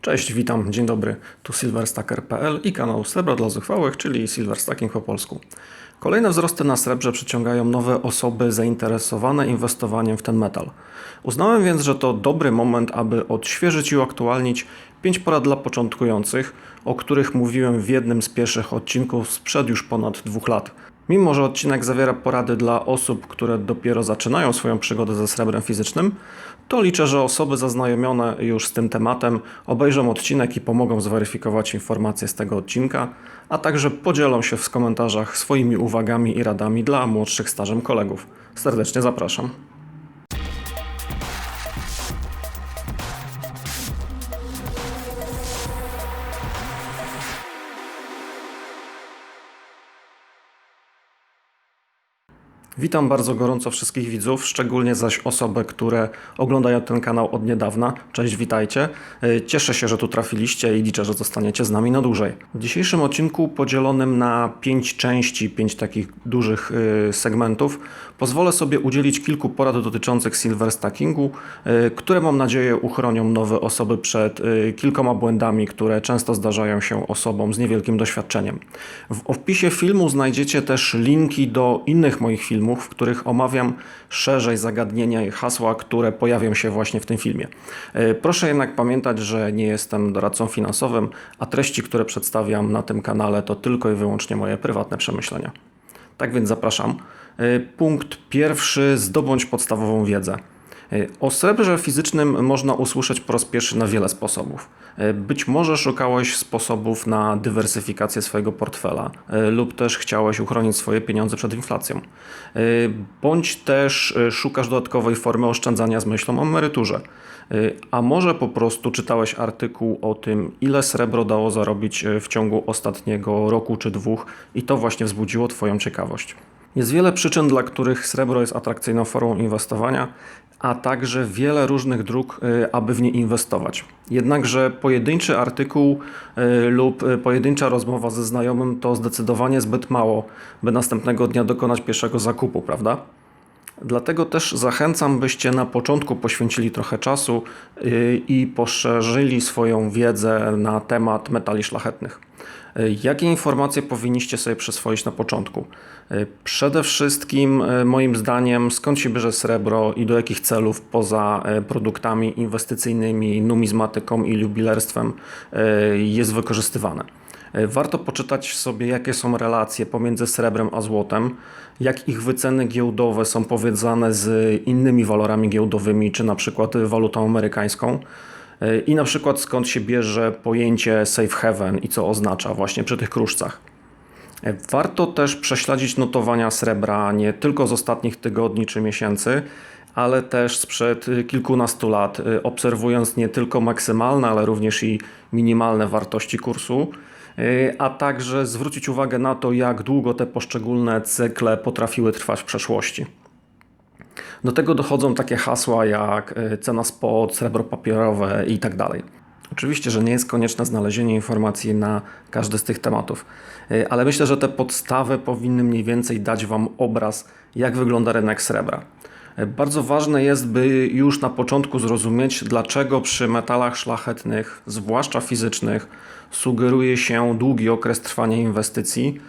Cześć, witam, dzień dobry. Tu silverstacker.pl i kanał Srebro dla Zuchwałych, czyli Silverstacking po polsku. Kolejne wzrosty na srebrze przyciągają nowe osoby zainteresowane inwestowaniem w ten metal. Uznałem więc, że to dobry moment, aby odświeżyć i uaktualnić 5 porad dla początkujących, o których mówiłem w jednym z pierwszych odcinków sprzed już ponad dwóch lat. Mimo, że odcinek zawiera porady dla osób, które dopiero zaczynają swoją przygodę ze srebrem fizycznym, to liczę, że osoby zaznajomione już z tym tematem obejrzą odcinek i pomogą zweryfikować informacje z tego odcinka, a także podzielą się w komentarzach swoimi uwagami i radami dla młodszych stażem kolegów. Serdecznie zapraszam. Witam bardzo gorąco wszystkich widzów, szczególnie zaś osoby, które oglądają ten kanał od niedawna. Cześć, witajcie. E, Cieszę się, że tu trafiliście i liczę, że zostaniecie z nami na dłużej. W dzisiejszym odcinku podzielonym na pięć części, pięć takich dużych e, segmentów, pozwolę sobie udzielić kilku porad dotyczących silver stackingu, e, które mam nadzieję uchronią nowe osoby przed kilkoma błędami, które często zdarzają się osobom z niewielkim doświadczeniem. W opisie filmu znajdziecie też linki do innych moich filmów, filmów, w których omawiam szerzej zagadnienia i hasła, które pojawią się właśnie w tym filmie. E, proszę jednak pamiętać, że nie jestem doradcą finansowym, a treści, które przedstawiam na tym kanale, to tylko i wyłącznie moje prywatne przemyślenia. Tak więc zapraszam. E, punkt pierwszy: zdobądź podstawową wiedzę. O srebrze fizycznym można usłyszeć po raz pierwszy na wiele sposobów. Być może szukałeś sposobów na dywersyfikację swojego portfela, lub też chciałeś uchronić swoje pieniądze przed inflacją, bądź też szukasz dodatkowej formy oszczędzania z myślą o emeryturze. A może po prostu czytałeś artykuł o tym, ile srebro dało zarobić w ciągu ostatniego roku czy dwóch, i to właśnie wzbudziło Twoją ciekawość. Jest wiele przyczyn, dla których srebro jest atrakcyjną formą inwestowania, a także wiele różnych dróg, y, aby w nie inwestować. Jednakże pojedynczy artykuł y, lub y, pojedyncza rozmowa ze znajomym to zdecydowanie zbyt mało, by następnego dnia dokonać pierwszego zakupu, prawda? Dlatego też zachęcam, byście na początku poświęcili trochę czasu i poszerzyli swoją wiedzę na temat metali szlachetnych. Jakie informacje powinniście sobie przyswoić na początku? Przede wszystkim, moim zdaniem, skąd się bierze srebro i do jakich celów poza produktami inwestycyjnymi, numizmatyką i jubilerstwem jest wykorzystywane. Warto poczytać sobie, jakie są relacje pomiędzy srebrem a złotem, jak ich wyceny giełdowe są powiązane z innymi walorami giełdowymi, czy na przykład walutą amerykańską. I na przykład skąd się bierze pojęcie safe haven i co oznacza właśnie przy tych kruszcach. Warto też prześledzić notowania srebra nie tylko z ostatnich tygodni czy miesięcy, ale też sprzed kilkunastu lat, obserwując nie tylko maksymalne, ale również i minimalne wartości kursu, a także zwrócić uwagę na to, jak długo te poszczególne cykle potrafiły trwać w przeszłości. Do tego dochodzą takie hasła jak y, cena spot, srebro papierowe itd. Tak Oczywiście, że nie jest konieczne znalezienie informacji na każdy z tych tematów, y, ale myślę, że te podstawy powinny mniej więcej dać Wam obraz, jak wygląda rynek srebra. Bardzo ważne jest, by już na początku zrozumieć, dlaczego przy metalach szlachetnych, zwłaszcza fizycznych, sugeruje się długi okres trwania inwestycji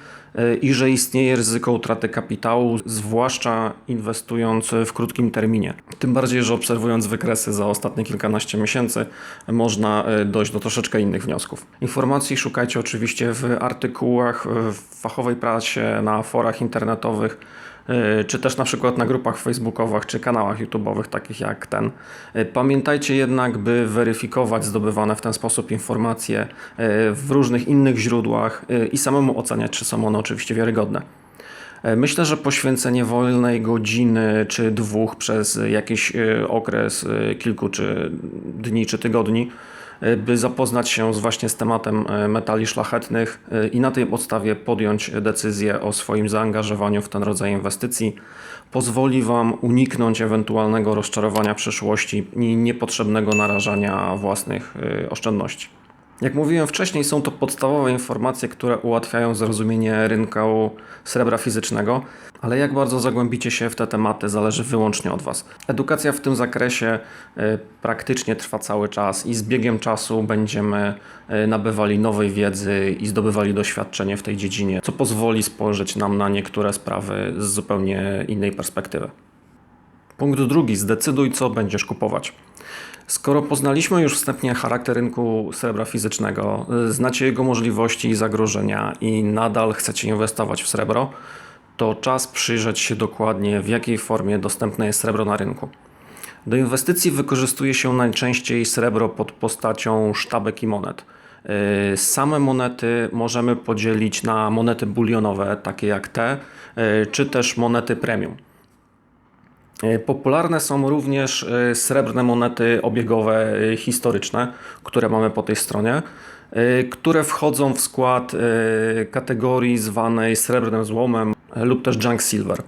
i że istnieje ryzyko utraty kapitału, zwłaszcza inwestując w krótkim terminie. Tym bardziej, że obserwując wykresy za ostatnie kilkanaście miesięcy, można e, dojść do troszeczkę innych wniosków. Informacji szukajcie oczywiście w artykułach, w fachowej prasie, na forach internetowych E, czy też na przykład na grupach facebookowych czy kanałach YouTube'owych takich jak ten. E, pamiętajcie jednak, by weryfikować zdobywane w ten sposób informacje e, w różnych innych źródłach i samemu oceniać, czy są one oczywiście wiarygodne. Myślę, że poświęcenie wolnej godziny czy dwóch przez jakiś okres kilku czy dni czy tygodni by zapoznać się z właśnie z tematem e, metali szlachetnych e, i na tej podstawie podjąć decyzję o swoim zaangażowaniu w ten rodzaj inwestycji. Pozwoli Wam uniknąć ewentualnego rozczarowania przyszłości i niepotrzebnego narażania własnych e, oszczędności. Jak mówiłem wcześniej, są to podstawowe informacje, które ułatwiają zrozumienie rynku srebra fizycznego, ale jak bardzo zagłębicie się w te tematy zależy wyłącznie od Was. Edukacja w tym zakresie y, praktycznie trwa cały czas i z biegiem czasu będziemy y, nabywali nowej wiedzy i zdobywali doświadczenie w tej dziedzinie, co pozwoli spojrzeć nam na niektóre sprawy z zupełnie innej perspektywy. Punkt drugi: zdecyduj, co będziesz kupować. Skoro poznaliśmy już wstępnie charakter rynku srebra fizycznego, znacie jego możliwości i zagrożenia i nadal chcecie inwestować w srebro, to czas przyjrzeć się dokładnie, w jakiej formie dostępne jest srebro na rynku. Do inwestycji wykorzystuje się najczęściej srebro pod postacią sztabek i monet. Y, Same monety możemy podzielić na monety bulionowe, takie jak te, y, czy też monety premium. E, Popularne są również e, srebrne monety obiegowe e, historyczne, które mamy po tej stronie, które wchodzą w skład kategorii zwanej srebrnym złomem lub też junk silver.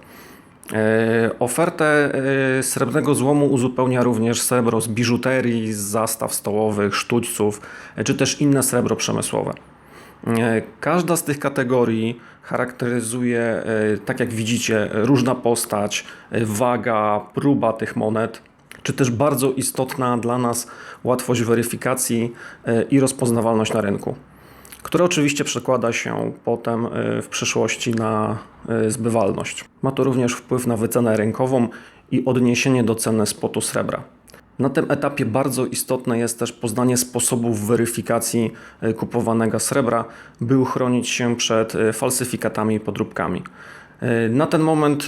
Ofertę srebrnego złomu uzupełnia również srebro z biżuterii, z zastaw stołowych, sztućców, czy też inne srebro przemysłowe. Każda z tych kategorii charakteryzuje, e, tak jak widzicie, różna postać, e, waga, próba tych monet, czy też bardzo istotna dla nas łatwość weryfikacji e, i rozpoznawalność na rynku, która oczywiście przekłada się potem w przyszłości na zbywalność. Ma to również wpływ na wycenę rynkową i odniesienie do ceny spotu srebra. Na tym etapie bardzo istotne jest też poznanie sposobów weryfikacji e, kupowanego srebra, by uchronić się przed e, falsyfikatami i podróbkami. E, Na ten moment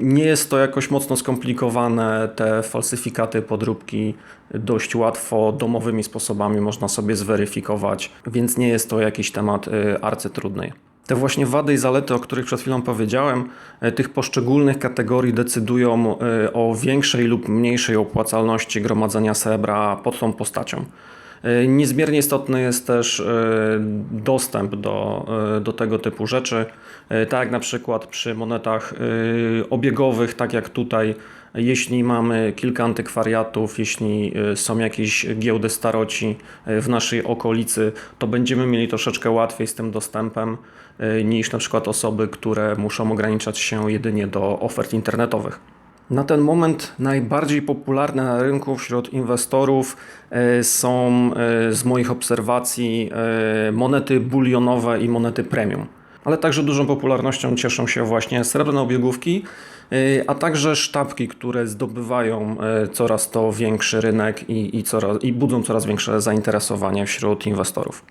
nie jest to jakoś mocno skomplikowane. Te falsyfikaty, podróbki dość łatwo domowymi sposobami można sobie zweryfikować, więc nie jest to jakiś temat arcytrudny. Te właśnie wady i zalety, o których przed chwilą powiedziałem, e, tych poszczególnych kategorii decydują e, o większej lub mniejszej opłacalności gromadzenia srebra pod tą postacią. E, Niezmiernie istotny jest też dostęp do, do tego typu rzeczy, tak jak na przykład przy monetach obiegowych, tak jak tutaj, jeśli mamy kilka antykwariatów, jeśli e, są jakieś giełdy staroci e, w naszej okolicy, to będziemy mieli troszeczkę łatwiej z tym dostępem e, niż na przykład osoby, które muszą ograniczać się jedynie do ofert internetowych. Na ten moment najbardziej popularne na rynku wśród inwestorów są z moich obserwacji monety bulionowe i monety premium. Ale także dużą popularnością cieszą się właśnie srebrne obiegówki, a także sztabki, które zdobywają e, coraz to większy rynek i, i, coraz, i budzą coraz większe zainteresowanie wśród inwestorów.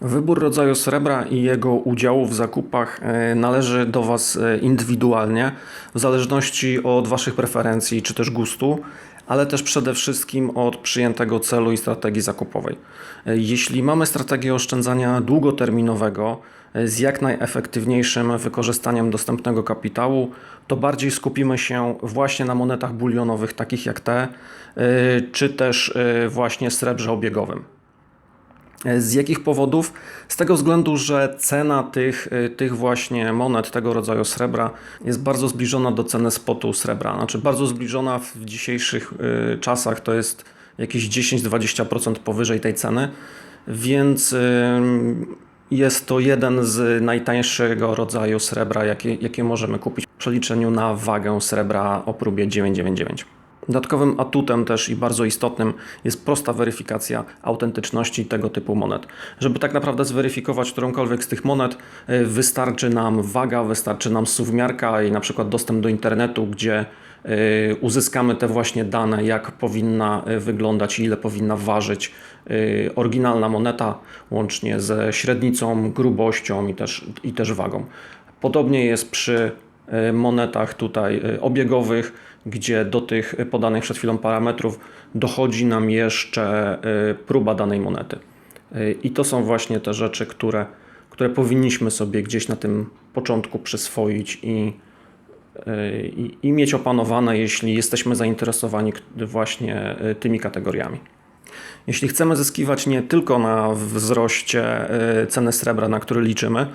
Wybór rodzaju srebra i jego udziału w zakupach e, należy do Was e, indywidualnie, w zależności od Waszych preferencji czy też gustu, ale też przede wszystkim od przyjętego celu i strategii zakupowej. E, Jeśli mamy strategię oszczędzania długoterminowego e, z jak najefektywniejszym wykorzystaniem dostępnego kapitału, to bardziej skupimy się właśnie na monetach bulionowych, takich jak te, e, czy też e, właśnie srebrze obiegowym. Z jakich powodów? Z tego względu, że cena tych, y, tych właśnie monet tego rodzaju srebra jest bardzo zbliżona do ceny spotu srebra. Znaczy bardzo zbliżona w dzisiejszych y, czasach to jest jakieś 10-20% powyżej tej ceny, więc y, jest to jeden z najtańszego rodzaju srebra, jakie, jakie możemy kupić w przeliczeniu na wagę srebra o próbie 999. Dodatkowym atutem też i bardzo istotnym jest prosta weryfikacja autentyczności tego typu monet. Żeby tak naprawdę zweryfikować którąkolwiek z tych monet, y, wystarczy nam waga, wystarczy nam suwmiarka i na przykład dostęp do internetu, gdzie uzyskamy te właśnie dane, jak powinna y, wyglądać i ile powinna ważyć y, oryginalna moneta, łącznie ze średnicą, grubością i też, i też wagą. Podobnie jest przy y, monetach tutaj y, obiegowych, gdzie do tych podanych przed chwilą parametrów dochodzi nam jeszcze y, próba danej monety. Y, I to są właśnie te rzeczy, które, które powinniśmy sobie gdzieś na tym początku przyswoić i, y, i, i mieć opanowane, jeśli jesteśmy zainteresowani właśnie y, tymi kategoriami. Jeśli chcemy zyskiwać nie tylko na wzroście y, ceny srebra, na który liczymy,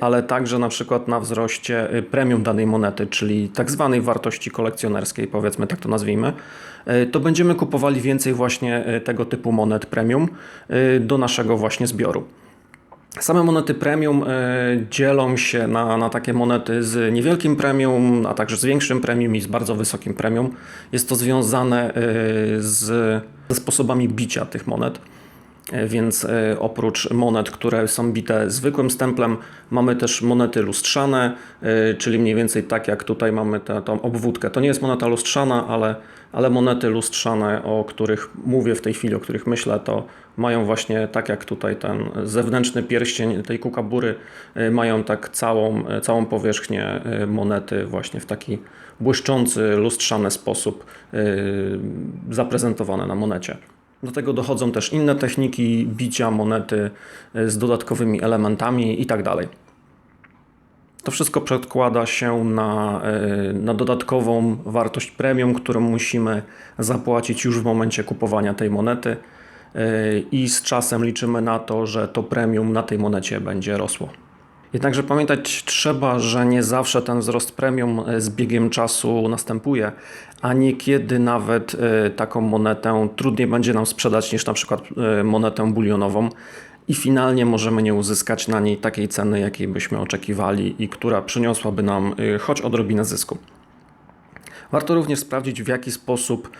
ale także na przykład na wzroście premium danej monety, czyli tak zwanej wartości kolekcjonerskiej, powiedzmy tak to nazwijmy, to będziemy kupowali więcej właśnie tego typu monet premium do naszego właśnie zbioru. Same monety premium dzielą się na, na takie monety z niewielkim premium, a także z większym premium i z bardzo wysokim premium. Jest to związane z ze sposobami bicia tych monet. E, więc e, oprócz monet, które są bite zwykłym stemplem, mamy też monety lustrzane, e, czyli mniej więcej tak jak tutaj mamy tę, obwódkę. To nie jest moneta lustrzana, ale, ale monety lustrzane, o których mówię w tej chwili, o których myślę, to mają właśnie tak jak tutaj ten zewnętrzny pierścień tej kukabury, mają tak całą, całą powierzchnię monety właśnie w taki błyszczący, lustrzany sposób zaprezentowane na monecie. Do tego dochodzą też inne techniki bicia monety z dodatkowymi elementami itd. Tak to wszystko przedkłada się na, na dodatkową wartość premium, którą musimy zapłacić już w momencie kupowania tej monety i z czasem liczymy na to, że to premium na tej monecie będzie rosło. Jednakże pamiętać trzeba, że nie zawsze ten wzrost premium e, z biegiem czasu następuje, a niekiedy nawet e, taką monetę trudniej będzie nam sprzedać niż na przykład e, monetę bulionową i finalnie możemy nie uzyskać na niej takiej ceny, jakiej byśmy oczekiwali i która przyniosłaby nam choć odrobinę zysku. Warto również sprawdzić, w jaki sposób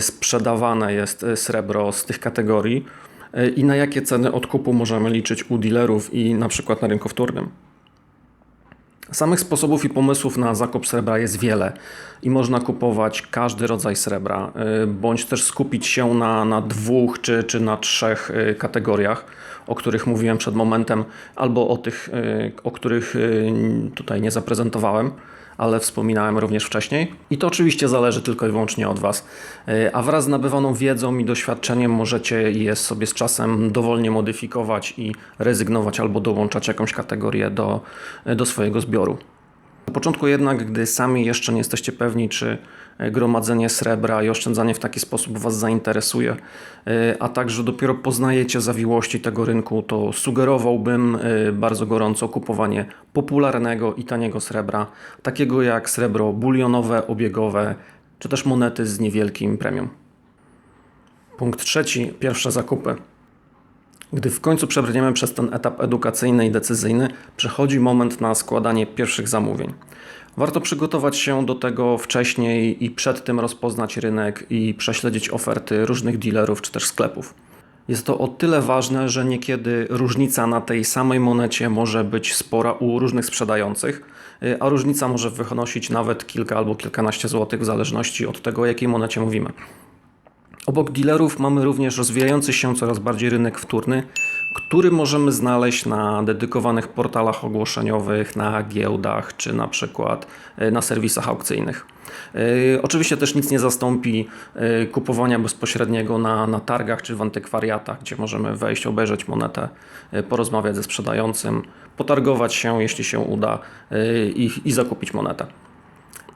sprzedawane jest srebro z tych kategorii E, i na jakie ceny odkupu możemy liczyć u dealerów i na przykład na rynku wtórnym. Samych sposobów i pomysłów na zakup srebra jest wiele i można kupować każdy rodzaj srebra, e, bądź też skupić się na, na dwóch czy, czy na trzech e, kategoriach, o których mówiłem przed momentem, albo o tych, o których tutaj nie zaprezentowałem ale wspominałem również wcześniej. I to oczywiście zależy tylko i wyłącznie od Was. E, a wraz z nabywaną wiedzą i doświadczeniem możecie je sobie z czasem dowolnie modyfikować i rezygnować albo dołączać jakąś kategorię do, do swojego zbioru. Na początku jednak, gdy sami jeszcze nie jesteście pewni, czy e, gromadzenie srebra i oszczędzanie w taki sposób Was zainteresuje, e, a także dopiero poznajecie zawiłości tego rynku, to sugerowałbym e, bardzo gorąco kupowanie popularnego i taniego srebra, takiego jak srebro bulionowe, obiegowe, czy też monety z niewielkim premium. Punkt trzeci, pierwsze zakupy. Gdy w końcu przebrniemy przez ten etap edukacyjny i decyzyjny, przychodzi moment na składanie pierwszych zamówień. Warto przygotować się do tego wcześniej i przed tym rozpoznać rynek i prześledzić oferty różnych dealerów czy też sklepów. Jest to o tyle ważne, że niekiedy różnica na tej samej monecie może być spora u różnych sprzedających, a różnica może wynosić nawet kilka albo kilkanaście złotych w zależności od tego, o jakiej monecie mówimy. Obok dealerów mamy również rozwijający się coraz bardziej rynek wtórny, który możemy znaleźć na dedykowanych portalach ogłoszeniowych, na giełdach czy na przykład e, na serwisach aukcyjnych. E, oczywiście też nic nie zastąpi e, kupowania bezpośredniego na, na targach czy w antykwariatach, gdzie możemy wejść, obejrzeć monetę, porozmawiać ze sprzedającym, potargować się, jeśli się uda i, i zakupić monetę.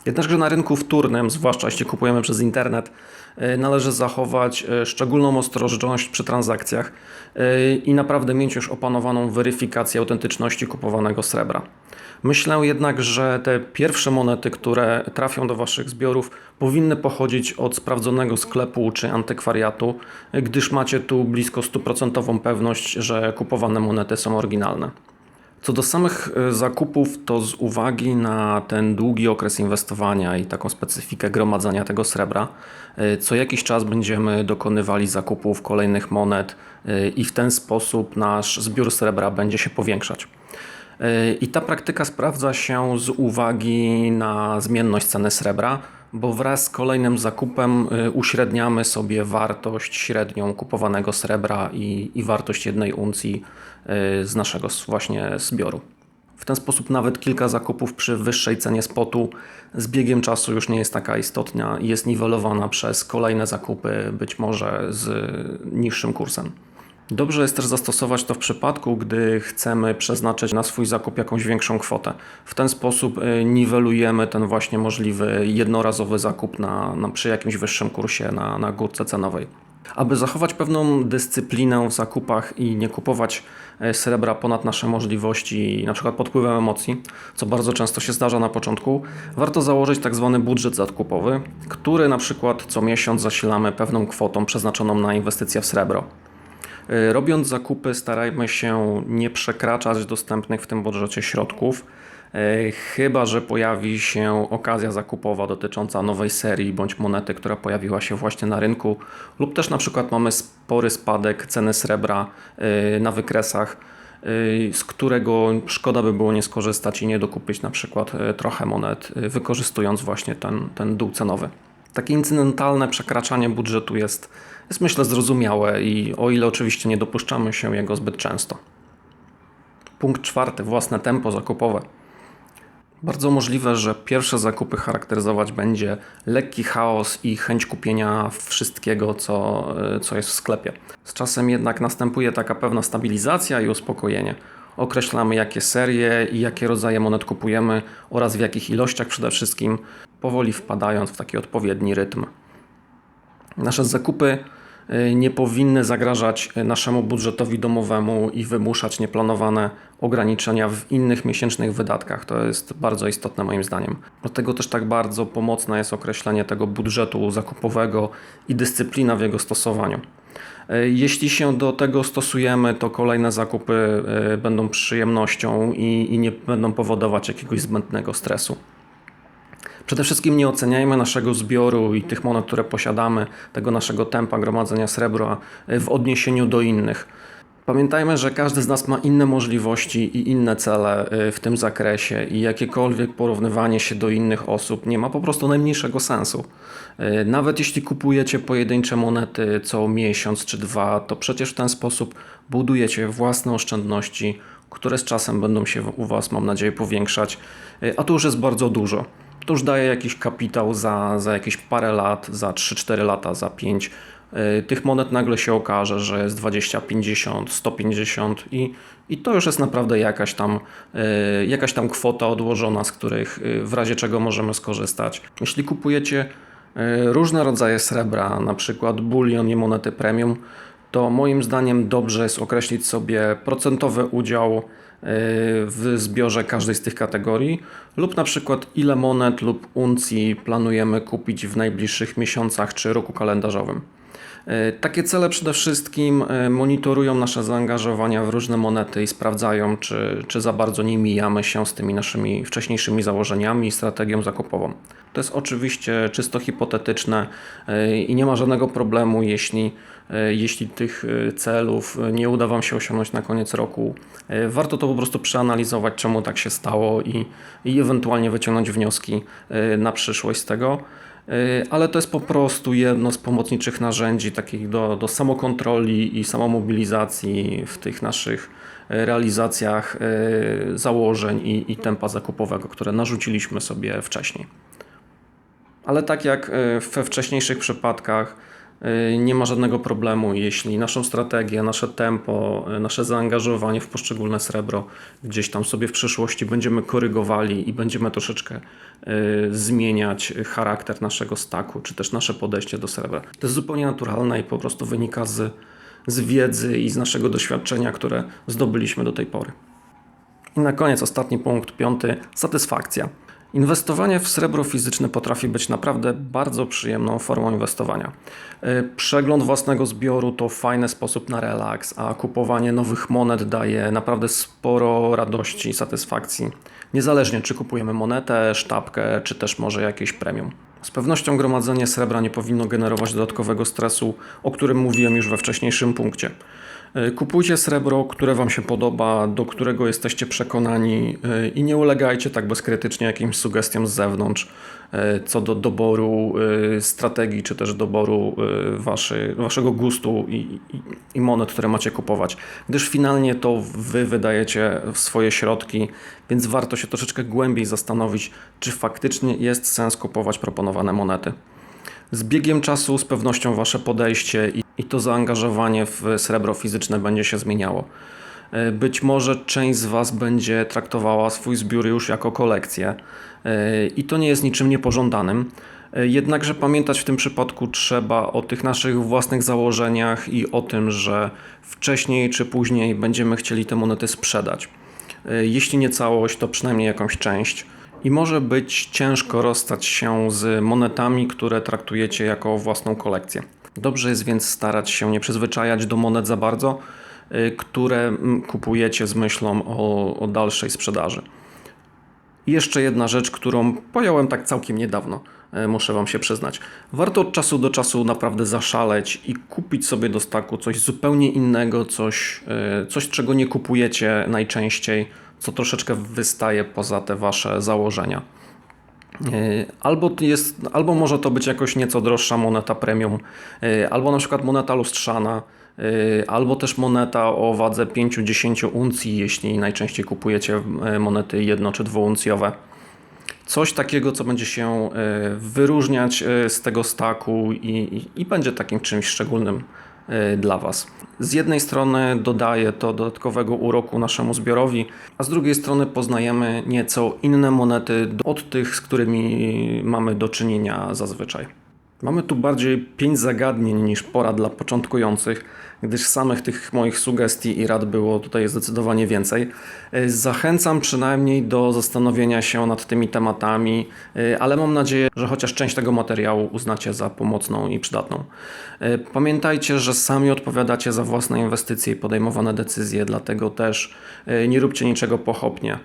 Jednakże na rynku wtórnym, zwłaszcza jeśli kupujemy przez internet, e, należy zachować e, szczególną ostrożność przy transakcjach e, i naprawdę mieć już opanowaną weryfikację autentyczności kupowanego srebra. Myślę jednak, że te pierwsze monety, które trafią do Waszych zbiorów, powinny pochodzić od sprawdzonego sklepu czy antykwariatu, gdyż macie tu blisko stuprocentową pewność, że kupowane monety są oryginalne. Co do samych e, zakupów, to z uwagi na ten długi okres inwestowania i taką specyfikę gromadzenia tego srebra, e, co jakiś czas będziemy dokonywali zakupów kolejnych monet e, i w ten sposób nasz zbiór srebra będzie się powiększać. I ta praktyka sprawdza się z uwagi na zmienność ceny srebra, bo wraz z kolejnym zakupem uśredniamy sobie wartość średnią kupowanego srebra i, i wartość jednej uncji Y, z naszego właśnie zbioru. W ten sposób nawet kilka zakupów przy wyższej cenie spotu z biegiem czasu już nie jest taka istotna i jest niwelowana przez kolejne zakupy, być może z niższym kursem. Dobrze jest też zastosować to w przypadku, gdy chcemy przeznaczyć na swój zakup jakąś większą kwotę. W ten sposób y, niwelujemy ten właśnie możliwy jednorazowy zakup na, na przy jakimś wyższym kursie na, na górce cenowej. Aby zachować pewną dyscyplinę w zakupach i nie kupować e, srebra ponad nasze możliwości, na przykład pod wpływem emocji, co bardzo często się zdarza na początku, warto założyć tak zwany budżet zakupowy, który na przykład co miesiąc zasilamy pewną kwotą przeznaczoną na inwestycje w srebro. E, Robiąc zakupy, starajmy się nie przekraczać dostępnych w tym budżecie środków, e, chyba że pojawi się okazja zakupowa dotycząca nowej serii bądź monety, która pojawiła się właśnie na rynku, lub też na przykład mamy spory spadek ceny srebra e, na wykresach, z którego szkoda by było nie skorzystać i nie dokupić na przykład trochę monet, wykorzystując właśnie ten, ten dół cenowy. Takie incydentalne przekraczanie budżetu jest, jest myślę zrozumiałe i o ile oczywiście nie dopuszczamy się jego zbyt często. Punkt czwarty, własne tempo zakupowe. Bardzo możliwe, że pierwsze zakupy charakteryzować będzie lekki chaos i chęć kupienia wszystkiego, co, co jest w sklepie. Z czasem jednak następuje taka pewna stabilizacja i uspokojenie. Określamy, jakie serie i jakie rodzaje monet kupujemy oraz w jakich ilościach przede wszystkim, powoli wpadając w taki odpowiedni rytm. Nasze zakupy nie powinny zagrażać y, naszemu budżetowi domowemu i wymuszać nieplanowane ograniczenia w innych miesięcznych wydatkach. To jest bardzo istotne moim zdaniem. Dlatego też tak bardzo pomocne jest określenie tego budżetu zakupowego i dyscyplina w jego stosowaniu. Y, Jeśli się do tego stosujemy, to kolejne zakupy y, będą przyjemnością i, i nie będą powodować jakiegoś zbędnego stresu. Przede wszystkim nie oceniajmy naszego zbioru i tych monet, które posiadamy, tego naszego tempa gromadzenia srebra y, w odniesieniu do innych. Pamiętajmy, że każdy z nas ma inne możliwości i inne cele y, w tym zakresie i jakiekolwiek porównywanie się do innych osób nie ma po prostu najmniejszego sensu. Y, Nawet jeśli kupujecie pojedyncze monety co miesiąc czy dwa, to przecież w ten sposób budujecie własne oszczędności, które z czasem będą się u Was, mam nadzieję, powiększać, a to już jest bardzo dużo to już daje jakiś kapitał za, za jakieś parę lat, za 3-4 lata, za 5. Yy, Tych monet nagle się okaże, że jest 20, 50, 150 i, i to już jest naprawdę jakaś tam, yy, jakaś tam kwota odłożona, z których yy, w razie czego możemy skorzystać. Jeśli kupujecie różne rodzaje srebra, na przykład bulion i monety premium, to moim zdaniem dobrze jest określić sobie procentowy udział w zbiorze każdej z tych kategorii, lub na przykład ile monet lub uncji planujemy kupić w najbliższych miesiącach czy roku kalendarzowym. E, Takie cele przede wszystkim e, monitorują nasze zaangażowania w różne monety i sprawdzają, czy, czy za bardzo nie mijamy się z tymi naszymi wcześniejszymi założeniami i strategią zakupową. To jest oczywiście czysto hipotetyczne i nie ma żadnego problemu, jeśli, jeśli tych celów nie uda Wam się osiągnąć na koniec roku. Warto to po prostu przeanalizować, czemu tak się stało i, i ewentualnie wyciągnąć wnioski na przyszłość z tego. Ale to jest po prostu jedno z pomocniczych narzędzi takich do, do samokontroli i samomobilizacji w tych naszych realizacjach założeń i, i tempa zakupowego, które narzuciliśmy sobie wcześniej. Ale tak jak we wcześniejszych przypadkach, nie ma żadnego problemu, jeśli naszą strategię, nasze tempo, nasze zaangażowanie w poszczególne srebro gdzieś tam sobie w przyszłości będziemy korygowali i będziemy troszeczkę y, zmieniać charakter naszego staku, czy też nasze podejście do srebra. To jest zupełnie naturalne i po prostu wynika z, z wiedzy i z naszego doświadczenia, które zdobyliśmy do tej pory. I na koniec ostatni punkt, piąty, satysfakcja. Inwestowanie w srebro fizyczne potrafi być naprawdę bardzo przyjemną formą inwestowania. Y, Przegląd własnego zbioru to fajny sposób na relaks, a kupowanie nowych monet daje naprawdę sporo radości i satysfakcji. Niezależnie czy kupujemy monetę, sztabkę, czy też może jakieś premium. Z pewnością gromadzenie srebra nie powinno generować dodatkowego stresu, o którym mówiłem już we wcześniejszym punkcie. Y, Kupujcie srebro, które Wam się podoba, do którego jesteście przekonani y, i nie ulegajcie tak bezkrytycznie jakimś sugestiom z zewnątrz y, co do doboru strategii, czy też doboru waszy, Waszego gustu i, i monet, które macie kupować. Gdyż finalnie to Wy wydajecie swoje środki, więc warto się troszeczkę głębiej zastanowić, czy faktycznie jest sens kupować proponowane monety. Z biegiem czasu z pewnością Wasze podejście i, to zaangażowanie w srebro fizyczne będzie się zmieniało. E, Być może część z Was będzie traktowała swój zbiór już jako kolekcję e, i to nie jest niczym niepożądanym. E, Jednakże pamiętać w tym przypadku trzeba o tych naszych własnych założeniach i o tym, że wcześniej czy później będziemy chcieli te monety sprzedać. Jeśli nie całość, to przynajmniej jakąś część. I może być ciężko rozstać się z monetami, które traktujecie jako własną kolekcję. Dobrze jest więc starać się nie przyzwyczajać do monet za bardzo, y, które mm, kupujecie z myślą o, o dalszej sprzedaży. I jeszcze jedna rzecz, którą pojąłem tak całkiem niedawno, e, muszę Wam się przyznać. Warto od czasu do czasu naprawdę zaszaleć i kupić sobie do staku coś zupełnie innego, coś, e, coś czego nie kupujecie najczęściej, co troszeczkę wystaje poza te Wasze założenia. E, Albo, jest, albo może to być jakoś nieco droższa moneta premium, e, albo na przykład moneta lustrzana, e, albo też moneta o wadze 5-10 uncji, jeśli najczęściej kupujecie monety jedno- czy dwuuncjowe. Coś takiego, co będzie się wyróżniać z tego staku i, i, i będzie takim czymś szczególnym dla Was. Z jednej strony dodaje to dodatkowego uroku naszemu zbiorowi, a z drugiej strony poznajemy nieco inne monety od tych, z którymi mamy do czynienia zazwyczaj. Mamy tu bardziej pięć zagadnień niż pora dla początkujących, gdyż samych tych moich sugestii i rad było tutaj zdecydowanie więcej. E, Zachęcam przynajmniej do zastanowienia się nad tymi tematami, e, ale mam nadzieję, że chociaż część tego materiału uznacie za pomocną i przydatną. E, Pamiętajcie, że sami odpowiadacie za własne inwestycje i podejmowane decyzje, dlatego też nie róbcie niczego pochopnie.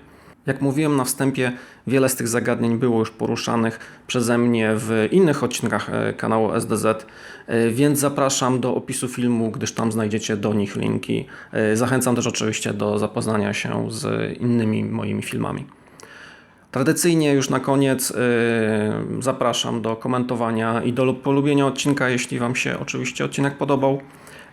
Jak mówiłem na wstępie, wiele z tych zagadnień było już poruszanych przeze mnie w innych odcinkach e, kanału SDZ, e, więc zapraszam do opisu filmu, gdyż tam znajdziecie do nich linki. E, Zachęcam też oczywiście do zapoznania się z innymi moimi filmami. Tradycyjnie już na koniec zapraszam do komentowania i do polubienia odcinka, jeśli Wam się oczywiście odcinek podobał.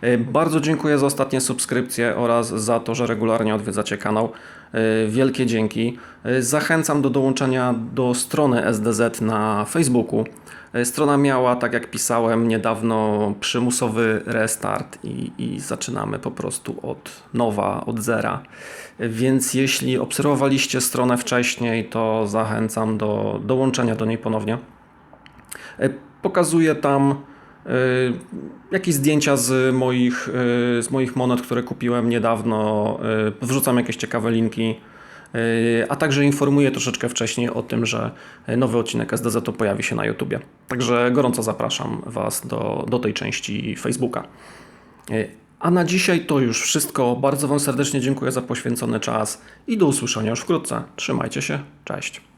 Yy, Bardzo dziękuję za ostatnie subskrypcje oraz za to, że regularnie odwiedzacie kanał. Yy, Wielkie dzięki. Yy, Zachęcam do dołączenia do strony SDZ na Facebooku. Strona miała, tak jak pisałem niedawno, przymusowy restart i, i zaczynamy po prostu od nowa, od zera. Więc jeśli obserwowaliście stronę wcześniej, to zachęcam do dołączenia do niej ponownie. E, Pokazuję tam e, jakieś zdjęcia z moich, e, z moich monet, które kupiłem niedawno. E, Wrzucam jakieś ciekawe linki. E, A także informuję troszeczkę wcześniej o tym, że nowy odcinek SDZ pojawi się na YouTubie. Także gorąco zapraszam Was do, do tej części Facebooka. E, A na dzisiaj to już wszystko. Bardzo Wam serdecznie dziękuję za poświęcony czas i do usłyszenia już wkrótce. Trzymajcie się. Cześć.